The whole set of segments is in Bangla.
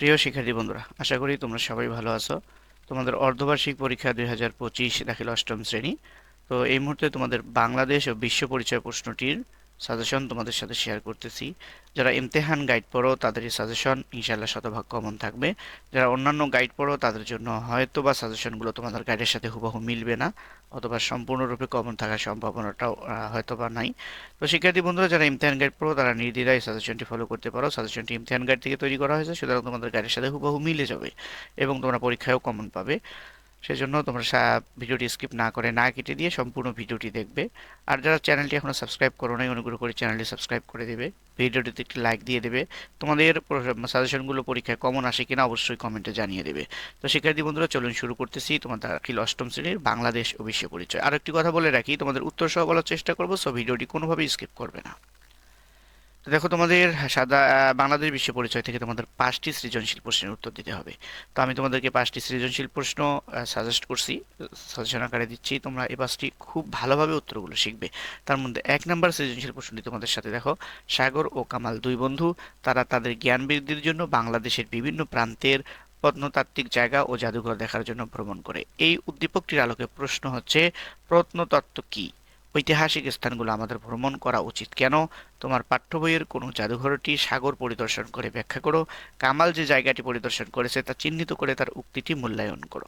প্রিয় শিক্ষার্থী বন্ধুরা, আশা করি তোমরা সবাই ভালো আছো। তোমাদের অর্ধবার্ষিক পরীক্ষা দুই হাজার পঁচিশ, দাখিল অষ্টম শ্রেণি। তো এই মুহূর্তে তোমাদের বাংলাদেশ ও বিশ্ব পরিচয় প্রশ্নটির সাজেশন তোমাদের সাথে শেয়ার করতেছি। যারা ইমতেহান গাইড পড়ো, তাদের এই সাজেশন ইনশাল্লাহ শতভাগ কমন থাকবে। যারা অন্যান্য গাইড পড়ো, তাদের জন্য হয়তো বা সাজেশনগুলো তোমাদের গাইডের সাথে হুবহু মিলবে না, অথবা সম্পূর্ণরূপে কমন থাকার সম্ভাবনাটাও হয়তো বা নাই। তো শিক্ষার্থী বন্ধুরা, যারা ইমতেহান গাইড পড়ো, তারা নির্দ্বিধায় সাজেশনটি ফলো করতে পারো। সাজেশনটি ইমতেহান গাইড থেকে তৈরি করা হয়েছে, সুতরাং তোমাদের গাইডের সাথে হুবহু মিলে যাবে এবং তোমরা পরীক্ষায়ও কমন পাবে। সেজন্য তোমরা ভিডিওটি স্কিপ না করে না কেটে দিয়ে সম্পূর্ণ ভিডিওটি দেখবে। আর যারা চ্যানেলটি এখনও সাবস্ক্রাইব করো নাই, অনুগ্রহ করে চ্যানেলটি সাবস্ক্রাইব করে দেবে। ভিডিওটিতে একটি লাইক দিয়ে দেবে। তোমাদের সাজেশনগুলো পরীক্ষায় কমন আসে কিনা অবশ্যই কমেন্টে জানিয়ে দেবে। তো শিক্ষার্থী বন্ধুরা, চলুন শুরু করতেছি তোমাদের দাখিল অষ্টম শ্রেণির বাংলাদেশ ও বিশ্ব পরিচয়। আর একটি কথা বলে রাখি, তোমাদের উত্তর সহ বলার চেষ্টা করব, সো ভিডিওটি কোনোভাবেই স্কিপ করবে না। দেখো, তোমাদের সাদা বাংলাদেশ বিশ্ব পরিচয় থেকে তোমাদের পাঁচটি সৃজনশীল প্রশ্নের উত্তর দিতে হবে। তো আমি তোমাদেরকে পাঁচটি সৃজনশীল প্রশ্ন সাজেস্ট করছি সাজেশন আকারে দিচ্ছি। তোমরা এই পাঁচটি খুব ভালোভাবে উত্তরগুলো শিখবে। তার মধ্যে এক নম্বর সৃজনশীল প্রশ্নটি তোমাদের সাথে দেখো। সাগর ও কামাল দুই বন্ধু, তারা তাদের জ্ঞান বৃদ্ধির জন্য বাংলাদেশের বিভিন্ন প্রান্তের প্রত্নতাত্ত্বিক জায়গা ও জাদুঘর দেখার জন্য ভ্রমণ করে। এই উদ্দীপকটির আলোকে প্রশ্ন হচ্ছে, প্রত্নতত্ত্ব কি? ঐতিহাসিক স্থানগুলো আমাদের ভ্রমণ করা উচিত। কেন? তোমার পাঠ্য বইয়ের কোনো জাদুঘরটি সাগর পরিদর্শন করে ব্যাখ্যা করো। কামাল যে জায়গাটি পরিদর্শন করেছে তা চিহ্নিত করে তার উক্তিটি মূল্যায়ন করো।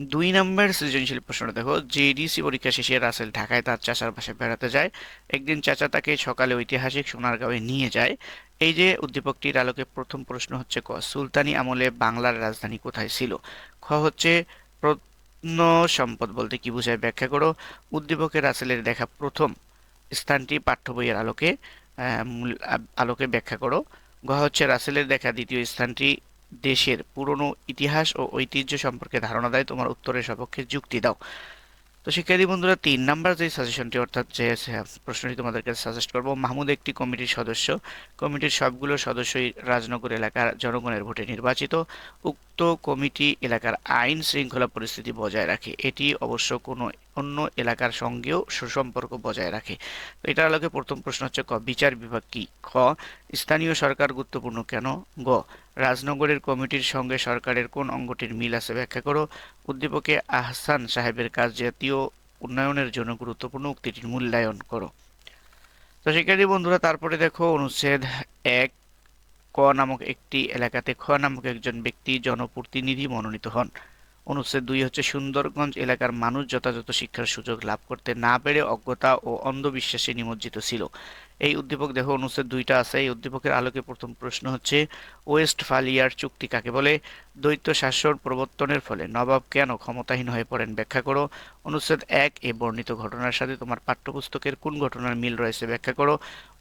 দুই নম্বর সৃজনশীল প্রশ্ন দেখো। জেডিসি পরীক্ষা শেষে রাসেল ঢাকায় তার চাচার বাসায় বেড়াতে যায়। একদিন চাচা তাকে সকালে ঐতিহাসিক সোনারগাঁওয়ে নিয়ে যায়। এই যে উদ্দীপকটির আলোকে প্রথম প্রশ্ন হচ্ছে ক। সুলতানি আমলে বাংলার রাজধানী কোথায় ছিল? খ হচ্ছে প্রত্ন সম্পদ বলতে কি বোঝায়? ব্যাখ্যা করো। উদ্দীপকের রাসেলের দেখা প্রথম স্থানটি পাঠ্য বইয়ের আলোকে আলোকে ব্যাখ্যা করো। গ হচ্ছে রাসেলের দেখা দ্বিতীয় স্থানটি দেশের পুরনো ইতিহাস ও ঐতিহ্য সম্পর্কে ধারণা দেয়। তোমার উত্তরের সপক্ষে যুক্তি দাও। তো শিক্ষার্থী বন্ধুরা, তিন নাম্বার যে সাজেশনটি অর্থাৎ যে প্রশ্নটি তোমাদেরকে সাজেস্ট করব, মাহমুদ একটি কমিটির সদস্য। কমিটির সবগুলো সদস্যই রাজনগর এলাকার জনগণের ভোটে নির্বাচিত। উক্ত কমিটি এলাকার আইন শৃঙ্খলা পরিস্থিতি বজায় রাখে। এটি অবশ্য কোনো অন্য এলাকার সঙ্গেও সুসম্পর্ক বজায় রাখে। তো এটার আলোকে প্রথম প্রশ্ন হচ্ছে ক, বিচার বিভাগ কি? খ, স্থানীয় সরকার গুরুত্বপূর্ণ কেন? গ রাজনগরের কমিটির সঙ্গে সরকারের কোন অঙ্গটির মিল আছে ব্যাখ্যা করো। উদ্দীপকে আহসান সাহেবের কাজ জাতীয় উন্নয়নের জন্য গুরুত্বপূর্ণ উক্তিটির মূল্যায়ন করো। তো শিক্ষার্থী বন্ধুরা, তারপরে দেখো অনুচ্ছেদ এক, ক নামক একটি এলাকাতে খ নামক একজন ব্যক্তি জনপ্রতিনিধি মনোনীত হন। অনুচ্ছেদ দুই হচ্ছে, সুন্দরগঞ্জ এলাকার মানুষ যথাযথ শিক্ষার সুযোগ লাভ করতে না পেরে অজ্ঞতা ও অন্ধবিশ্বাসে নিমজ্জিত ছিল। এই উদ্দীপক দেখো অনুচ্ছেদ দুইটা আছে। এই উদ্দীপকের আলোকে প্রথম প্রশ্ন হচ্ছে, ওয়েস্ট ফালিয়ার চুক্তি কাকে বলে? দ্বৈত শাসন প্রবর্তনের ফলে নবাব কেন ক্ষমতাহীন হয়ে পড়েন ব্যাখ্যা করো। অনুচ্ছেদ এক এ বর্ণিত ঘটনার সাথে তোমার পাঠ্যপুস্তকের কোন ঘটনার মিল রয়েছে ব্যাখ্যা করো।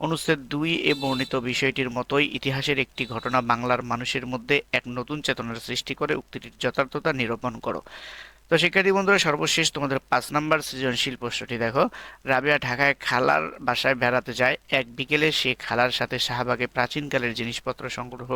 অনুচ্ছেদ দুই এ বর্ণিত বিষয়টির মতোই ইতিহাসের একটি ঘটনা বাংলার মানুষের মধ্যে এক নতুন চেতনার সৃষ্টি করে, উক্তিটির যথার্থতা নিরূপণ করো। তো শিক্ষার্থী বন্ধুরা, সর্বশেষ তোমাদের পাঁচ নাম্বার সৃজনশীল প্রশ্নটি দেখো। রাবিয়া ঢাকায় খালার বাসায় বেড়াতে যায়। এক বিকেলে সে খালার সাথে শাহবাগে প্রাচীনকালের জিনিসপত্র সংগ্রহ,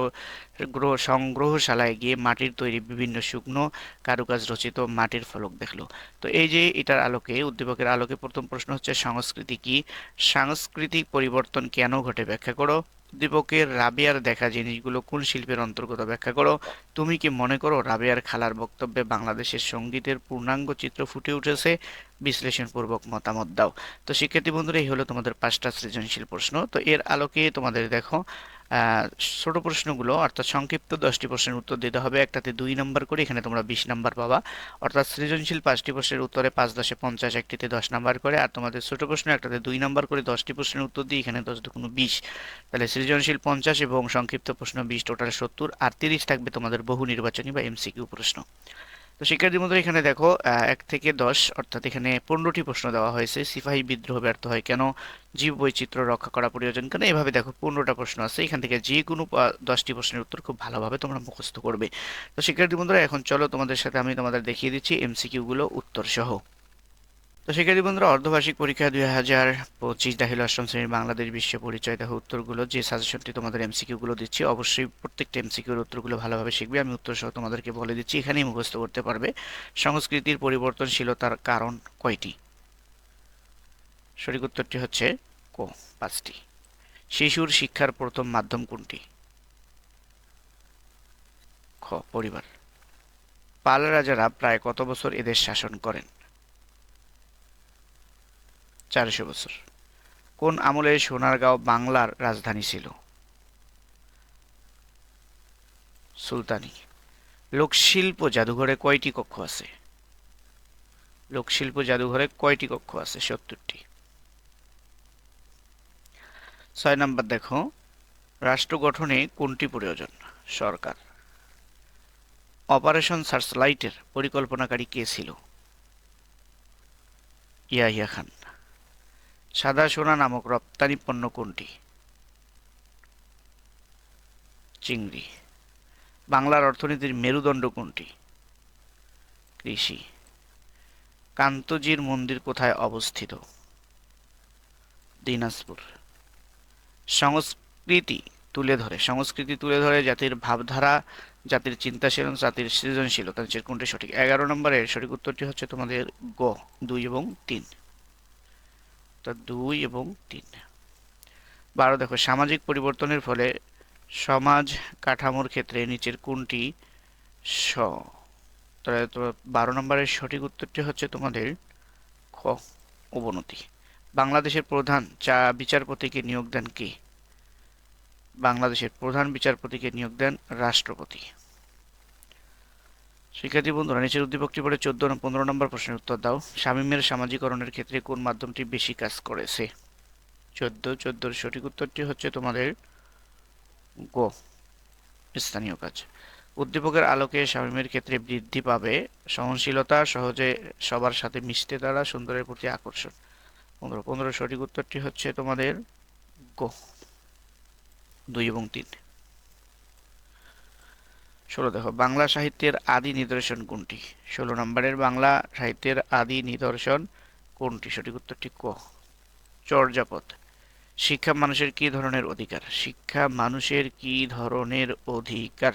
গ্রহ, সংগ্রহশালায় গিয়ে মাটির তৈরি বিভিন্ন শুকনো কারুকাজ রচিত মাটির ফলক দেখল। তো এই যে এটার আলোকে, উদ্দীপকের আলোকে প্রথম প্রশ্ন হচ্ছে, সংস্কৃতি কি? সাংস্কৃতিক পরিবর্তন কেন ঘটে? ব্যাখ্যা করো। উদ্দীপকের রাবিয়ার দেখা জিনিসগুলো কোন শিল্পের অন্তর্গত ব্যাখ্যা করো? তুমি কি মনে করো রাবিয়ার খালার বক্তব্যে বাংলাদেশের সঙ্গীতের পূর্ণাঙ্গ চিত্র ফুটে উঠেছে? বিশ্লেষণপূর্বক মতামত দাও। তো শিক্ষার্থী বন্ধুরা, এই হলো তোমাদের পাঁচটা সৃজনশীল প্রশ্ন। তো এর আলোকে তোমাদের দেখো ছোট প্রশ্নগুলো, অর্থাৎ সংক্ষিপ্ত দশটি প্রশ্নের উত্তর দিতে হবে। একটাতে দুই নম্বর করে, এখানে তোমরা বিশ নাম্বার পাবা। অর্থাৎ সৃজনশীল পাঁচটি প্রশ্নের উত্তরে পাঁচ দশে পঞ্চাশ, একটিতে দশ নাম্বার করে। আর তোমাদের ছোট প্রশ্ন, একটাতে দুই নাম্বার করে, দশটি প্রশ্নের উত্তর দিই এখানে দশ দুগুণ বিশ। তাহলে সৃজনশীল পঞ্চাশ এবং সংক্ষিপ্ত প্রশ্ন বিশ, টোটাল সত্তর। আর তিরিশ থাকবে তোমাদের বহু নির্বাচনী বা এমসিকিউ প্রশ্ন। তো শিক্ষার্থী বন্ধুরা এখানে দেখো এক থেকে দশ, অর্থাৎ এখানে পনেরোটি প্রশ্ন দেওয়া হয়েছে। সিপাহী বিদ্রোহ ব্যর্থ হয় কেন? জীব বৈচিত্র্য রক্ষা করা প্রয়োজন কেন? এভাবে দেখো পনেরোটা প্রশ্ন আছে। এখান থেকে যে কোনো দশটি প্রশ্নের উত্তর খুব ভালোভাবে তোমরা মুখস্থ করবে। তো শিক্ষার্থী বন্ধুরা, এখন চলো তোমাদের সাথে আমি তোমাদের দেখিয়ে দিচ্ছি এমসিকিউগুলো উত্তর সহ তো শিক্ষার্থী বন্ধুরা, অর্ধবার্ষিক পরীক্ষা দুই হাজার পঁচিশ দাখিল অষ্টম শ্রেণির বাংলাদেশ বিশ্ব পরিচয় দেখো উত্তরগুলো, যে সাজেশনটি তোমাদের এমসিকিউ গুলো দিচ্ছি, অবশ্যই প্রত্যেকটা এমসিকিউর উত্তরগুলো ভালোভাবে শিখবে। আমি উত্তর সহ তোমাদেরকে বলে দিচ্ছি, এখানেই মুখস্থ করতে পারবে। সংস্কৃতির পরিবর্তনশীলতার কারণ কয়টি? সঠিক উত্তরটি হচ্ছে কো, পাঁচটি। শিশুর শিক্ষার প্রথম মাধ্যম কোনটি? খ, পরিবার। পাল রাজারা প্রায় কত বছর এদের শাসন করেন? চারশো বছর। কোন আমলে সোনারগাঁও বাংলার রাজধানী ছিল? সুলতানি, লোকশিল্প জাদুঘরে কয়টি কক্ষ আছে? লোকশিল্প জাদুঘরে কয়টি কক্ষ আছে? সত্তরটি। ছয় নম্বর দেখো, রাষ্ট্র গঠনে কোনটি প্রয়োজন? সরকার। অপারেশন সার্চলাইটের পরিকল্পনাকারী কে ছিল? ইয়াহিয়া খান। সাদা সোনা নামক রপ্তানি পণ্য কোনটি? চিংড়ি। বাংলার অর্থনীতির মেরুদণ্ড কোনটি? কৃষি। কান্তজির মন্দির কোথায় অবস্থিত? দিনাজপুর। সংস্কৃতি তুলে ধরে, সংস্কৃতি তুলে ধরে জাতির ভাবধারা, জাতির চিন্তাশীল জাতির সৃজনশীলতা কোনটি সঠিক? এগারো নম্বরের সঠিক উত্তরটি হচ্ছে তোমাদের গ, দুই এবং তিন। তা দুই এবং তিন। বারো, দেখো, সামাজিক পরিবর্তনের ফলে সমাজ কাঠামোর ক্ষেত্রে নিচের কোনটি স? তাহলে বারো নম্বরের সঠিক উত্তরটি হচ্ছে তোমাদের খ, অবনতি। বাংলাদেশের প্রধান চা বিচারপতিকে নিয়োগ দেন কে? বাংলাদেশের প্রধান বিচারপতিকে নিয়োগ দেন রাষ্ট্রপতি। শিক্ষার্থী বন্ধুরা, নিচের উদ্দীপকটি পড়ে চোদ্দ পনেরো নম্বর প্রশ্নের উত্তর দাও। শামীমের সামাজিকরণের ক্ষেত্রে কোন মাধ্যমটি বেশি কাজ করেছে? চোদ্দ, চোদ্দোর সঠিক উত্তরটি হচ্ছে তোমাদের গো, স্থানীয় কাজ। উদ্দীপকের আলোকে শামীমের ক্ষেত্রে বৃদ্ধি পাবে সহনশীলতা, সহজে সবার সাথে মিশতে দ্বারা সুন্দরের প্রতি আকর্ষণ। পনেরো পনেরো সঠিক উত্তরটি হচ্ছে তোমাদের গো, দুই এবং তিন। ষোলো দেখো, বাংলা সাহিত্যের আদি নিদর্শন কোনটি? ষোলো নম্বরের বাংলা সাহিত্যের আদি নিদর্শন কোনটি? সঠিক উত্তরটি ক। চর্যাপদ। শিক্ষা মানুষের কি ধরনের অধিকার? শিক্ষা মানুষের কি ধরনের অধিকার?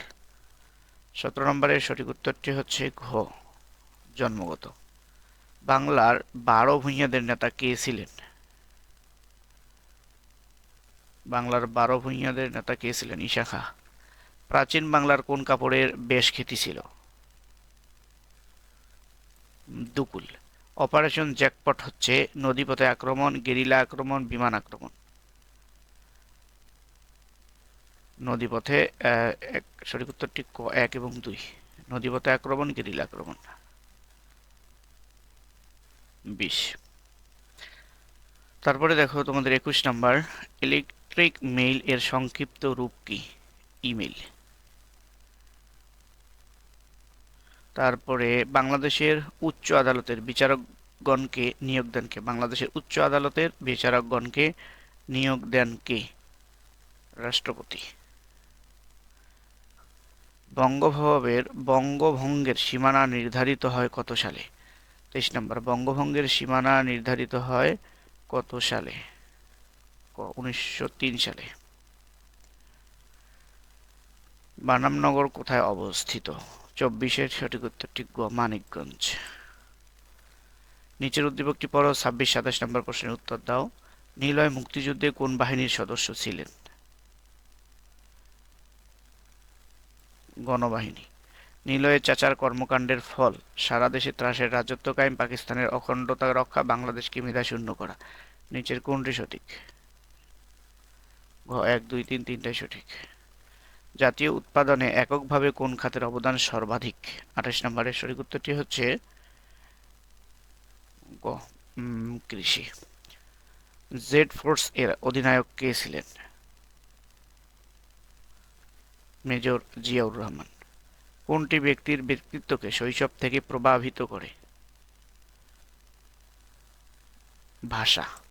সতেরো নম্বরের সঠিক উত্তরটি হচ্ছে ঘ, জন্মগত। বাংলার বারো ভূঁইয়াদের নেতা কে ছিলেন? বাংলার বারো ভূঁইয়াদের নেতা কে ছিলেন? ঈশা খাঁ। প্রাচীন বাংলার কোন কাপড়ের বেশ খ্যাতি ছিল? দুকুল। অপারেশন জ্যাকপট হচ্ছে নদীপথে আক্রমণ, গেরিলা আক্রমণ, বিমান আক্রমণ। নদীপথে এক, সঠিক উত্তরটি ক, এক এবং দুই। নদীপথে আক্রমণ, গেরিলা আক্রমণ। বিশ। তারপরে দেখো তোমাদের একুশ নাম্বার, ইলেকট্রিক মেইল এর সংক্ষিপ্ত রূপ কি? ইমেল তারপরে বাংলাদেশের উচ্চ আদালতের বিচারকগণকে নিয়োগ দেন কে? বাংলাদেশের উচ্চ আদালতের বিচারকগণকে নিয়োগ দেন কে? রাষ্ট্রপতি। বঙ্গভবের বঙ্গভঙ্গের সীমানা নির্ধারিত হয় কত সালে? তেইশ নম্বর, বঙ্গভঙ্গের সীমানা নির্ধারিত হয় কত সালে? উনিশশো তিন সালে। বানামনগর কোথায় অবস্থিত? চব্বিশের সঠিক উত্তরটি মানিকগঞ্জ। নিচের উদ্দীপকটি পড়ো, ছাব্বিশ, সাতাশ নম্বর প্রশ্নের উত্তর দাও। নিলয় মুক্তিযুদ্ধে কোন বাহিনীর সদস্য ছিলেন? গণবাহিনী। নিলয়ের চাচার কর্মকাণ্ডের ফল, সারা দেশে ত্রাসের রাজত্ব কায়েম, পাকিস্তানের অখণ্ডতা রক্ষা, বাংলাদেশকে মেধাশূন্য করা। নিচের কোনটি সঠিক? এক, দুই, তিন, তিনটাই সঠিক। জাতীয় উৎপাদনে এককভাবে কোন খাতের অবদান সর্বাধিক? আঠাশ নম্বরের সঠিক উত্তরটি হচ্ছে কৃষি। জেড ফোর্স এর অধিনায়ক কে ছিলেন? মেজর জিয়াউর রহমান। কোনটি ব্যক্তির ব্যক্তিত্বকে শৈশব থেকে প্রভাবিত করে? ভাষা।